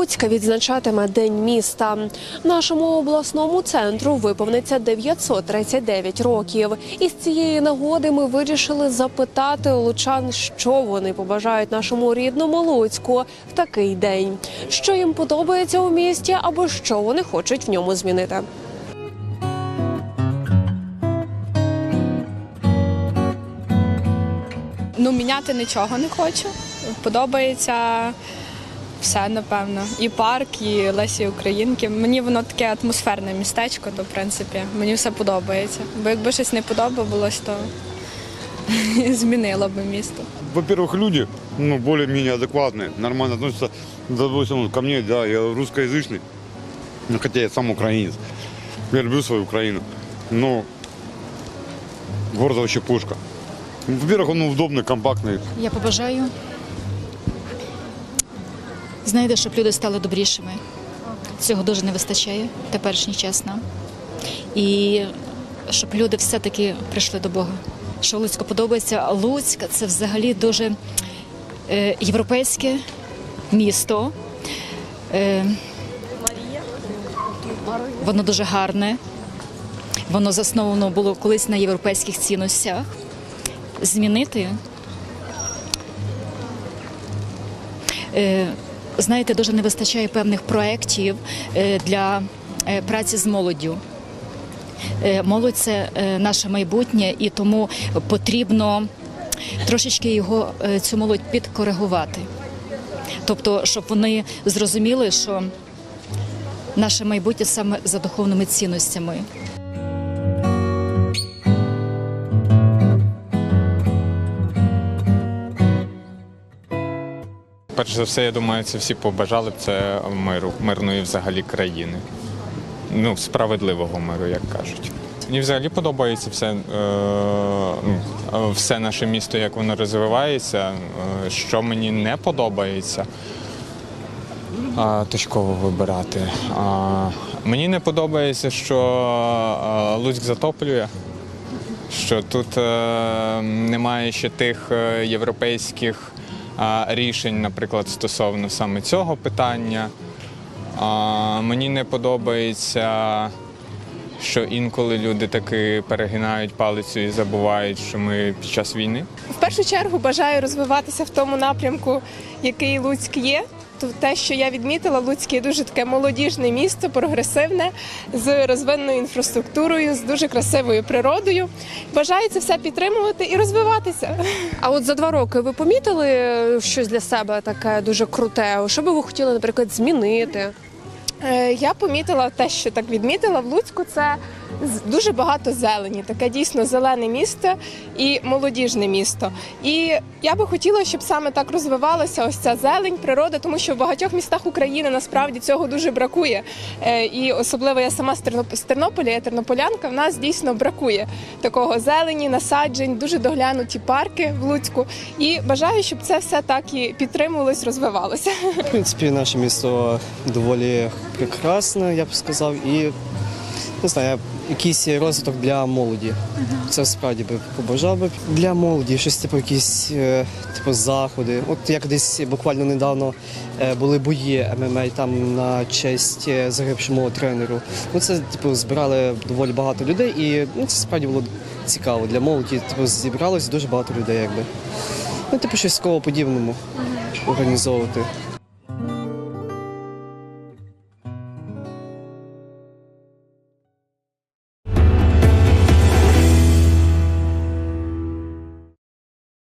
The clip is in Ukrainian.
Луцька відзначатиме День міста. Нашому обласному центру виповниться 939 років. І з цієї нагоди ми вирішили запитати лучан, що вони побажають нашому рідному Луцьку в такий день, що їм подобається у місті, або що вони хочуть в ньому змінити. Ну, міняти нічого не хочу. Подобається все, напевно. І парк, і Лесі Українки. Мені воно таке атмосферне містечко, то в принципі мені все подобається. Бо якби щось не подобалось, то змінило би місто. Во-первых, люди, ну, более-менее адекватные, нормально относятся, допустим, ко мне, да, я русскоязычный, ну, хотя я сам украинец. Я люблю свою Украину, но город вообще пушка. Во-первых, он удобный, компактный. Я побажаю. Знаєте, щоб люди стали добрішими. Цього дуже не вистачає теперішній час нам. І щоб люди все-таки прийшли до Бога. Що Луцько подобається. Луцьк це взагалі дуже е, європейське місто. Е, воно дуже гарне. Воно засновано було колись на європейських цінностях. Змінити Е, знаєте, дуже не вистачає певних проєктів е, для е, праці з молоддю. Е, Молодь це наше майбутнє, і тому потрібно трошечки його цю молодь підкоригувати. Тобто, щоб вони зрозуміли, що наше майбутнє саме за духовними цінностями. Перш за все, я думаю, це всі побажали б це миру, мирної взагалі країни. Ну, справедливого миру, як кажуть. Мені взагалі подобається все, е, ну, все наше місто, як воно розвивається. Е, що мені не подобається, а, точково вибирати. А, мені не подобається, що е, Луцьк затоплює, що тут е, немає ще тих е, європейських рішень, наприклад, стосовно саме цього питання. Мені не подобається, що інколи люди таки перегинають палицю і забувають, що ми під час війни. В першу чергу бажаю розвиватися в тому напрямку, який Луцьк є. То те, що я відмітила, Луцьк є дуже таке молодіжне місто, прогресивне, з розвиненою інфраструктурою, з дуже красивою природою. Це все підтримувати і розвиватися. А от за два роки ви помітили щось для себе таке дуже круте? Що би ви хотіли, наприклад, змінити? Е, Я помітила те, що так відмітила в Луцьку. Це дуже багато зелені, таке дійсно зелене місто і молодіжне місто. І я би хотіла, щоб саме так розвивалася ось ця зелень, природа, тому що в багатьох містах України насправді цього дуже бракує. Е, І особливо я сама з Тернополя, я тернополянка. В нас дійсно бракує такого зелені, насаджень, дуже доглянуті парки в Луцьку. І бажаю, щоб це все так і підтримувалось, розвивалося. В принципі, наше місто доволі прекрасне, я б сказав, і не знаю, якийсь розвиток для молоді. Це справді би побажав би для молоді, щось типу якісь е, типу заходи. От як десь буквально недавно е, були бої ММА там на честь е, загибшому тренеру. Ну це типу збирали доволі багато людей, і ну, це справді було цікаво для молоді. Типу зібралось дуже багато людей, якби. Ну, типу, щось такого подібному організовувати.